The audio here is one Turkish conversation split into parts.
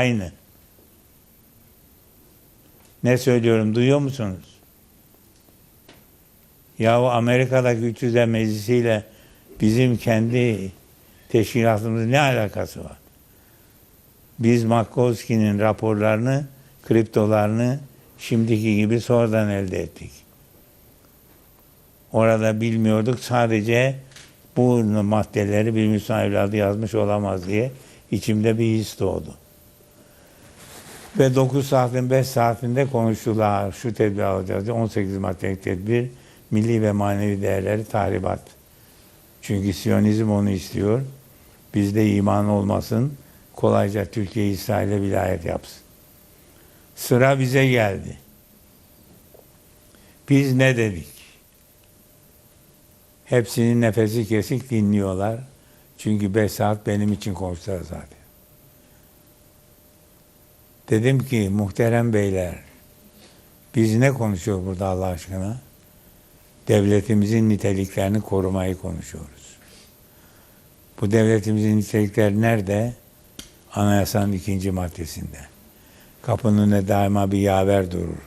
Aynı. Ne söylüyorum duyuyor musunuz? Yahu Amerika'daki 300'ler meclisiyle bizim kendi teşkilatımızın ne alakası var? Biz Makovski'nin raporlarını, kriptolarını şimdiki gibi sonradan elde ettik. Orada bilmiyorduk sadece bu maddeleri bir Müslüman evladı yazmış olamaz diye içimde bir his doğdu. Ve 9 saatin 5 saatinde konuştular. Şu tedbir alacağız diye 18 maddelik tedbir milli ve manevi değerleri tahribat. Çünkü Siyonizm onu istiyor. Bizde iman olmasın. Kolayca Türkiye İsrail'e vilayet yapsın. Sıra bize geldi. Biz ne dedik? Hepsinin nefesi kesik dinliyorlar. Çünkü 5 saat benim için konuştular zaten. Dedim ki muhterem beyler biz ne konuşuyor burada Allah aşkına? Devletimizin niteliklerini korumayı konuşuyoruz. Bu devletimizin nitelikleri nerede? Anayasanın ikinci maddesinde. Kapının önüne daima bir yaver durur.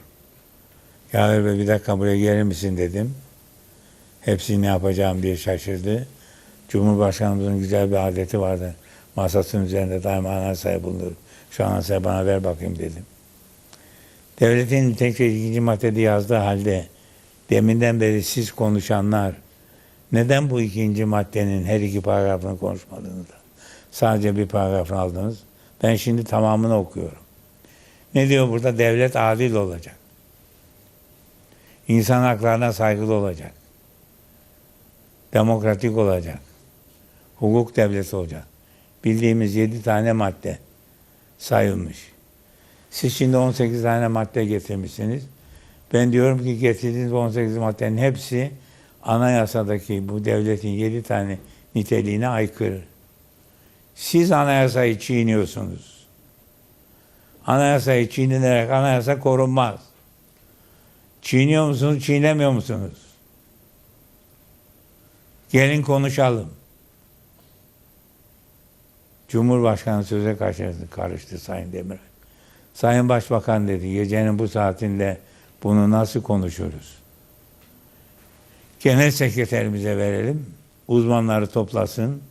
Yaver Bey bir dakika buraya gelir misin dedim. Hepsi ne yapacağım diye şaşırdı. Cumhurbaşkanımızın güzel bir adeti vardı. Masasının üzerinde daima anayasayı bulunur. Şu anayasayı bana ver bakayım dedim. Devletin tekrar ikinci maddede yazdığı halde deminden beri siz konuşanlar neden bu ikinci maddenin her iki paragrafını konuşmadınız da sadece bir paragrafını aldınız? Ben şimdi tamamını okuyorum. Ne diyor burada? Devlet adil olacak. İnsan haklarına saygılı olacak. Demokratik olacak. Hukuk devleti olacak. Bildiğimiz yedi tane madde sayılmış. Siz şimdi 18 tane madde getirmişsiniz. Ben diyorum ki getirdiğiniz 18 maddenin hepsi anayasadaki bu devletin 7 tane niteliğine aykırı. Siz anayasayı çiğniyorsunuz. Anayasayı çiğnenerek anayasa korunmaz. Çiğniyor musunuz, çiğnemiyor musunuz? Gelin konuşalım. Cumhurbaşkanı söze karşıladı, karıştı Sayın Demirel. Sayın Başbakan dedi, gecenin bu saatinde bunu nasıl konuşuruz? Genel sekreterimize verelim, uzmanları toplasın,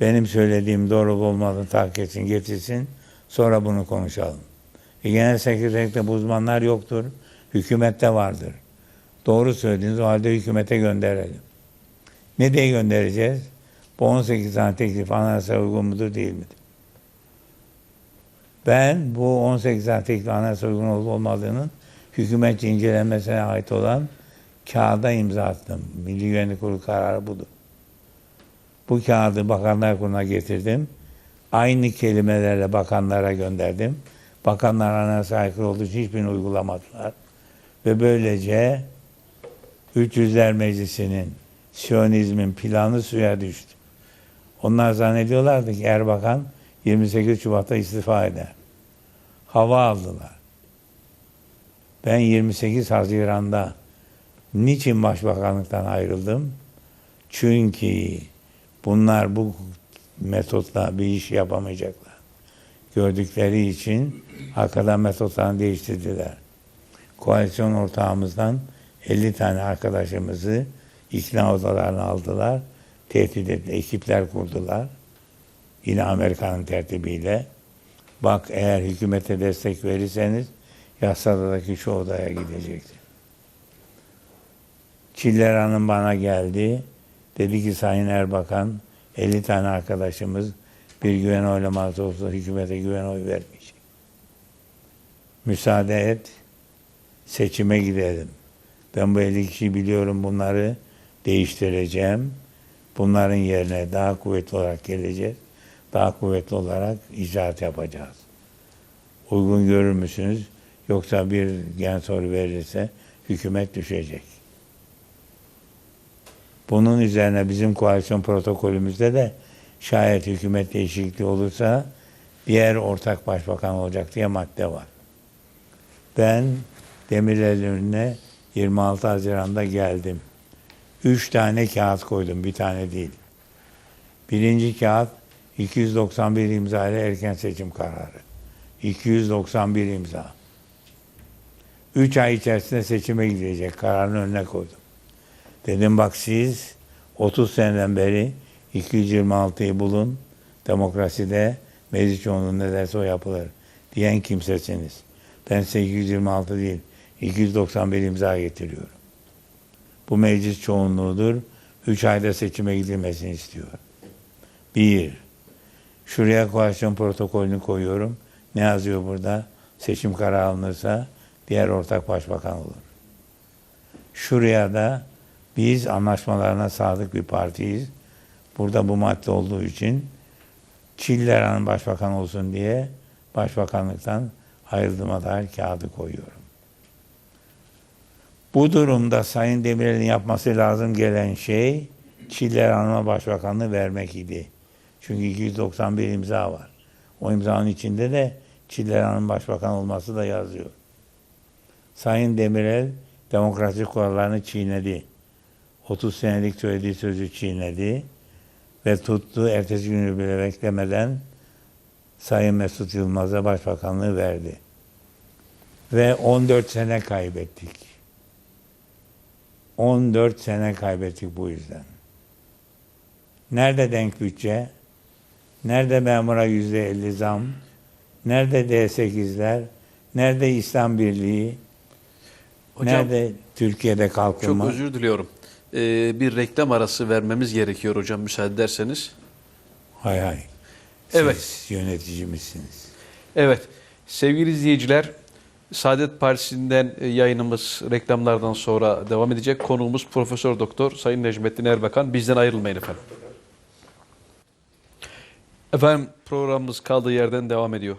benim söylediğim doğru olmadığını tahkik etsin, getirsin, sonra bunu konuşalım. E, genel sekreterlikte bu uzmanlar yoktur, hükümette vardır. Doğru söylediğiniz o halde hükümete gönderelim. Ne diye göndereceğiz? Bu 18 tane teklif anayasa uygun mudur değil midir? Ben bu 18 tane teklif anayasa uygun olup olmadığının hükümet incelenmesine ait olan kağıda imza attım. Milli Güvenlik Kurulu kararı budur. Bu kağıdı Bakanlar Kurulu'na getirdim. Aynı kelimelerle bakanlara gönderdim. Bakanlar anayasa aykırı olduğu için hiçbirini uygulamadılar. Ve böylece 300'ler Meclisi'nin Siyonizmin planı suya düştü. Onlar zannediyorlardı ki Erbakan 28 Şubat'ta istifa eder. Hava aldılar. Ben 28 Haziran'da niçin başbakanlıktan ayrıldım? Çünkü bunlar bu metotla bir iş yapamayacaklar. Gördükleri için arkadan metotlarını değiştirdiler. Koalisyon ortağımızdan 50 tane arkadaşımızı ikna odalarına aldılar. Tehdit ettiler, ekipler kurdular. Yine Amerika'nın tertibiyle. Bak eğer hükümete destek verirseniz Yasada'daki şu odaya gidecektir. Çiller Hanım bana geldi. Dedi ki Sayın Erbakan 50 tane arkadaşımız bir güven oylaması olsa hükümete güven oy vermeyecek. Müsaade et. Seçime gidelim. Ben bu 50 kişiyi biliyorum bunları değiştireceğim. Bunların yerine daha kuvvetli olarak geleceğiz. Daha kuvvetli olarak icraat yapacağız. Uygun görür müsünüz? Yoksa bir gen soru verirse hükümet düşecek. Bunun üzerine bizim koalisyon protokolümüzde de şayet hükümet değişikliği olursa diğer ortak başbakan olacak diye madde var. Ben Demirel'in önüne 26 Haziran'da geldim. Üç tane kağıt koydum, bir tane değil. Birinci kağıt 291 imza ile erken seçim kararı. 291 imza. 3 ay içerisinde seçime gidecek kararın önüne koydum. Dedim bak siz 30 seneden beri 226'yı bulun demokraside meclis çoğunluğu ne derse o yapılır diyen kimsesiniz. Ben size 226 değil 291 imza getiriyorum. Bu meclis çoğunluğudur. 3 ayda seçime gidilmesini istiyorum. Bir, şuraya koalisyon protokolünü koyuyorum. Ne yazıyor burada? Seçim kararı alınırsa diğer ortak başbakan olur. Şuraya da biz anlaşmalarına sadık bir partiyiz. Burada bu madde olduğu için Çiller Hanım başbakan olsun diye başbakanlıktan ayrıldığıma dair kağıdı koyuyorum. Bu durumda Sayın Demirel'in yapması lazım gelen şey Çiller Hanım'a başbakanlığı vermek idi. Çünkü 291 imza var. O imzanın içinde de Çiller Hanım başbakan olması da yazıyor. Sayın Demirel demokrasi kurallarını çiğnedi. 30 senelik söylediği sözü çiğnedi ve tuttu ertesi günü bile beklemeden Sayın Mesut Yılmaz'a başbakanlığı verdi. Ve 14 sene kaybettik. 14 sene kaybettik bu yüzden. Nerede denk bütçe? Nerede memura yüzde elli zam? Nerede D8'ler? Nerede İslam Birliği? Hocam Nerede Türkiye'de çok kalkınma? özür diliyorum. Ee, bir reklam arası vermemiz gerekiyor hocam müsaade ederseniz. Hay hay. Siz Evet. yöneticimizsiniz. Evet sevgili izleyiciler Saadet Partisi'nden e, yayınımız reklamlardan sonra devam edecek. Konuğumuz Profesör Doktor Sayın Necmettin Erbakan. Bizden ayrılmayın efendim. Efendim programımız kaldığı yerden devam ediyor.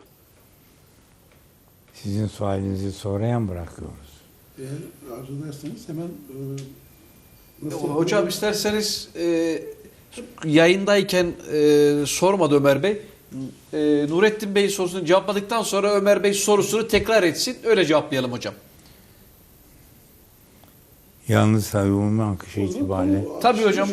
Sizin sualinizi sonraya mı bırakıyoruz? Eğer arzu ederseniz hemen e, nasıl Hocam isterseniz e, yayındayken e, sormadı Ömer Bey. E, Nurettin Bey sorusunu cevapladıktan sonra Ömer Bey sorusunu tekrar etsin. Öyle cevaplayalım hocam. Yalnız savunma akışı itibariyle Konu- Tabii hocam.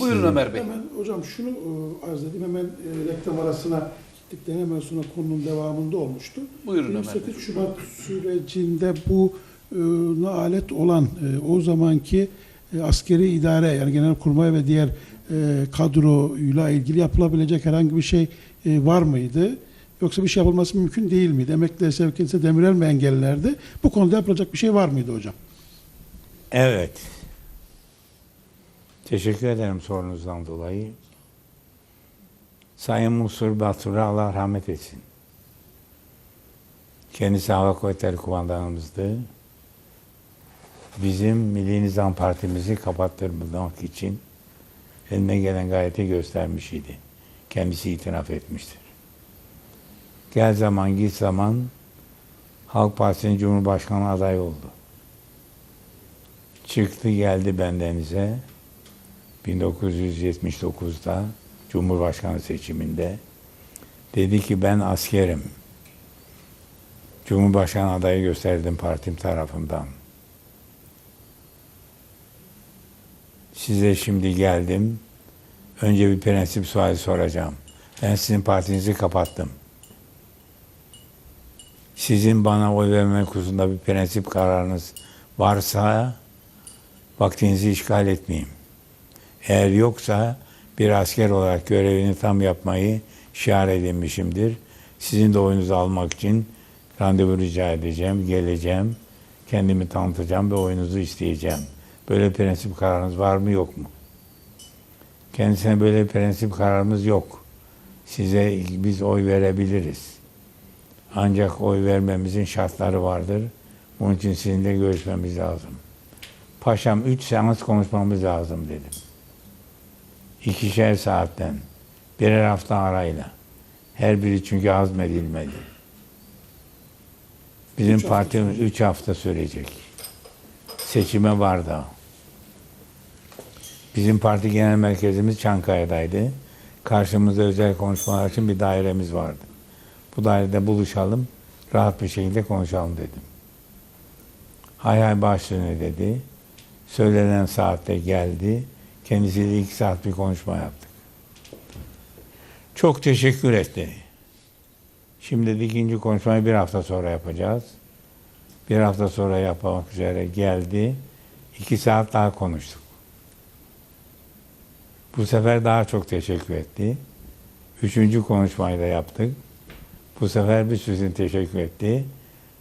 Buyurun Ömer Bey. Hemen hocam şunu e, arz edeyim. Hemen e, reklam arasına gittikten hemen sonra konunun devamında olmuştu. Buyurun Ömer 28 Şubat sürecinde bu e, alet olan e, o zamanki e, askeri idare yani genelkurmay ve diğer e, kadroyla ilgili yapılabilecek herhangi bir şey e, var mıydı? Yoksa bir şey yapılması mümkün değil miydi? Emekliler sevkiyse Demirel mi engellerdi? Bu konuda yapılacak bir şey var mıydı hocam? Evet. Teşekkür ederim sorunuzdan dolayı. Sayın Musur Batur'a Allah rahmet etsin. Kendisi Hava Kuvvetleri Kumandanımızdı. Bizim Milli Nizam Partimizi kapattırmak için eline gelen gayreti göstermiş idi. Kendisi itiraf etmiştir. Gel zaman git zaman Halk Partisi'nin Cumhurbaşkanı adayı oldu. Çıktı geldi bendenize 1979'da Cumhurbaşkanı seçiminde dedi ki ben askerim. Cumhurbaşkanı adayı gösterdim partim tarafından. Size şimdi geldim. Önce bir prensip suali soracağım. Ben sizin partinizi kapattım. Sizin bana oy verme konusunda bir prensip kararınız varsa vaktinizi işgal etmeyeyim. Eğer yoksa bir asker olarak görevini tam yapmayı şiar edinmişimdir. Sizin de oyunuzu almak için randevu rica edeceğim, geleceğim, kendimi tanıtacağım ve oyunuzu isteyeceğim. Böyle prensip kararınız var mı yok mu? Kendisine böyle bir prensip kararımız yok. Size biz oy verebiliriz. Ancak oy vermemizin şartları vardır. Bunun için sizinle görüşmemiz lazım. Paşam üç seans konuşmamız lazım dedim. İkişer saatten, birer hafta arayla. Her biri çünkü hazmedilmedi. Bizim Üç partimiz üç hafta sürecek. Seçime var da. Bizim parti genel merkezimiz Çankaya'daydı. Karşımızda özel konuşmalar için bir dairemiz vardı. Bu dairede buluşalım, rahat bir şekilde konuşalım dedim. Hay hay başlığını dedi. Söylenen saatte geldi. Kendisiyle iki saat bir konuşma yaptık. Çok teşekkür etti. Şimdi de ikinci konuşmayı bir hafta sonra yapacağız. Bir hafta sonra yapmak üzere geldi. İki saat daha konuştuk. Bu sefer daha çok teşekkür etti. Üçüncü konuşmayı da yaptık. Bu sefer bir sürü teşekkür etti.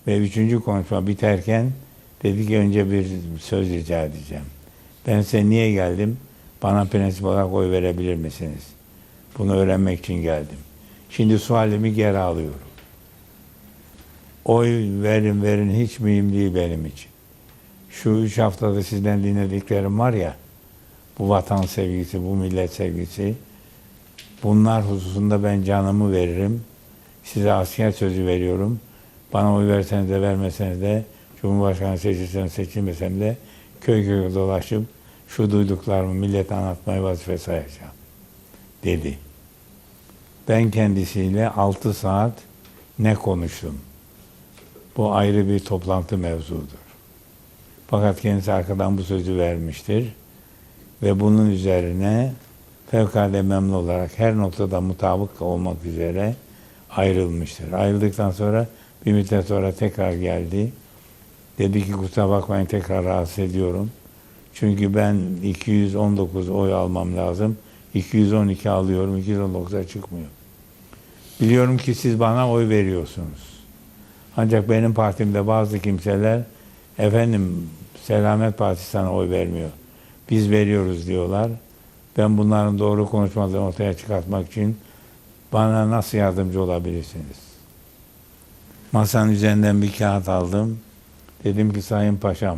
Ve üçüncü konuşma biterken dedi ki önce bir söz rica edeceğim. Ben size niye geldim? Bana prensip olarak oy verebilir misiniz? Bunu öğrenmek için geldim. Şimdi sualimi geri alıyorum. Oy verin verin hiç mühim değil benim için. Şu üç haftada sizden dinlediklerim var ya, bu vatan sevgisi, bu millet sevgisi, bunlar hususunda ben canımı veririm. Size asker sözü veriyorum. Bana oy verseniz de vermeseniz de, Cumhurbaşkanı seçilsem seçilmesem de köy köy dolaşıp şu duyduklarımı millete anlatmayı vazife sayacağım dedi. Ben kendisiyle 6 saat ne konuştum? Bu ayrı bir toplantı mevzudur. Fakat kendisi arkadan bu sözü vermiştir. Ve bunun üzerine fevkalade memnun olarak her noktada mutabık olmak üzere ayrılmıştır. Ayrıldıktan sonra bir müddet sonra tekrar geldi. Dedi ki kusura bakmayın tekrar rahatsız ediyorum. Çünkü ben 219 oy almam lazım. 212 alıyorum, 219'a çıkmıyor. Biliyorum ki siz bana oy veriyorsunuz. Ancak benim partimde bazı kimseler efendim Selamet Partisi sana oy vermiyor. Biz veriyoruz diyorlar. Ben bunların doğru konuşmalarını ortaya çıkartmak için bana nasıl yardımcı olabilirsiniz? Masanın üzerinden bir kağıt aldım. Dedim ki Sayın Paşam,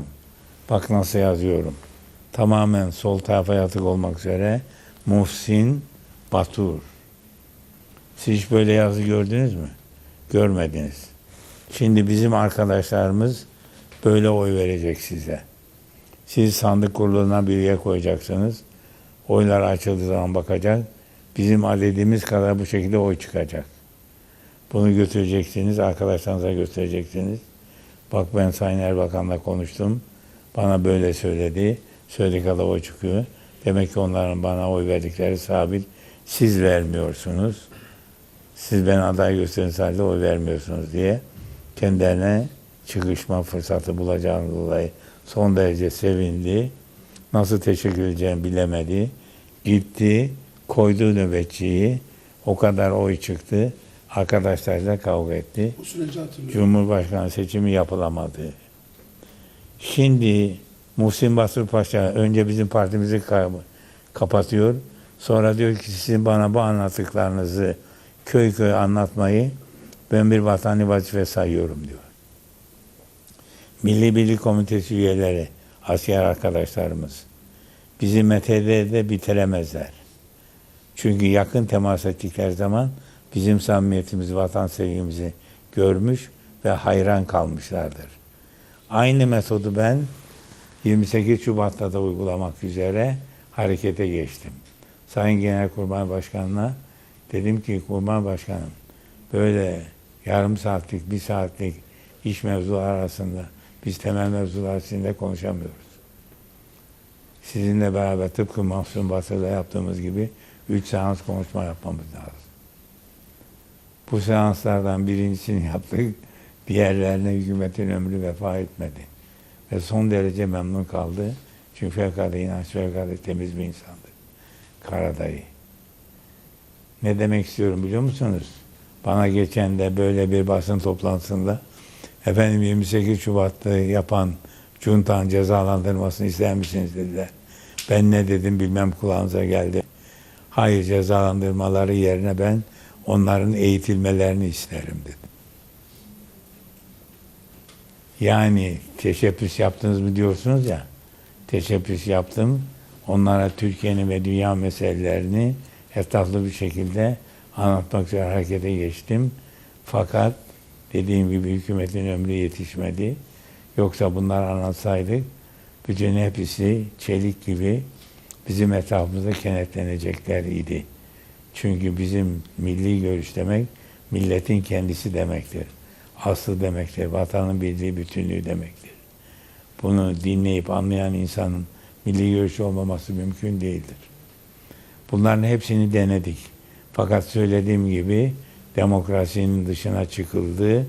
bak nasıl yazıyorum. Tamamen sol tarafa yatık olmak üzere Muhsin Batur. Siz hiç böyle yazı gördünüz mü? Görmediniz. Şimdi bizim arkadaşlarımız böyle oy verecek size. Siz sandık kuruluna bir üye koyacaksınız. Oylar açıldığı zaman bakacak. Bizim adedimiz kadar bu şekilde oy çıkacak. Bunu götüreceksiniz, arkadaşlarınıza göstereceksiniz. Bak ben Sayın Erbakan'la konuştum. Bana böyle söyledi. Söylediği kadar oy çıkıyor. Demek ki onların bana oy verdikleri sabit. Siz vermiyorsunuz. Siz ben aday gösteriniz halde oy vermiyorsunuz diye kendilerine çıkışma fırsatı bulacağını dolayı son derece sevindi. Nasıl teşekkür edeceğini bilemedi. Gitti, koydu nöbetçiyi. O kadar oy çıktı. Arkadaşlarıyla kavga etti. Bu süreci hatırlıyorum. Cumhurbaşkanı seçimi yapılamadı. Şimdi Muhsin Basır Paşa önce bizim partimizi ka- kapatıyor. Sonra diyor ki sizin bana bu anlattıklarınızı köy köy anlatmayı ben bir vatani vazife sayıyorum diyor. Milli Birlik Komitesi üyeleri, asker arkadaşlarımız bizi MTD'de bitiremezler. Çünkü yakın temas ettikleri zaman bizim samimiyetimizi, vatan sevgimizi görmüş ve hayran kalmışlardır. Aynı metodu ben 28 Şubat'ta da uygulamak üzere harekete geçtim. Sayın Genelkurmay Başkanı'na dedim ki Kurmay Başkanım böyle yarım saatlik, bir saatlik iş mevzuları arasında biz temel mevzular sizinle konuşamıyoruz. Sizinle beraber tıpkı Mahsun Basır'da yaptığımız gibi üç seans konuşma yapmamız lazım. Bu seanslardan birincisini yaptık. Diğerlerine hükümetin ömrü vefa etmedi. Ve son derece memnun kaldı. Çünkü fevkalade inanç, fevkalade temiz bir insandı. Karadayı. Ne demek istiyorum biliyor musunuz? Bana geçen de böyle bir basın toplantısında efendim 28 Şubat'ta yapan Cunta'nın cezalandırmasını ister misiniz dediler. Ben ne dedim bilmem kulağınıza geldi. Hayır cezalandırmaları yerine ben onların eğitilmelerini isterim dedim. Yani teşebbüs yaptınız mı diyorsunuz ya. Teşebbüs yaptım. Onlara Türkiye'nin ve dünya meselelerini etraflı bir şekilde anlatmak üzere harekete geçtim. Fakat dediğim gibi hükümetin ömrü yetişmedi. Yoksa bunları anlatsaydık bütün hepsi çelik gibi bizim etrafımızda kenetlenecekler idi. Çünkü bizim milli görüş demek milletin kendisi demektir. Aslı demektir. Vatanın bildiği bütünlüğü demektir. Bunu dinleyip anlayan insanın milli görüşü olmaması mümkün değildir. Bunların hepsini denedik. Fakat söylediğim gibi demokrasinin dışına çıkıldı.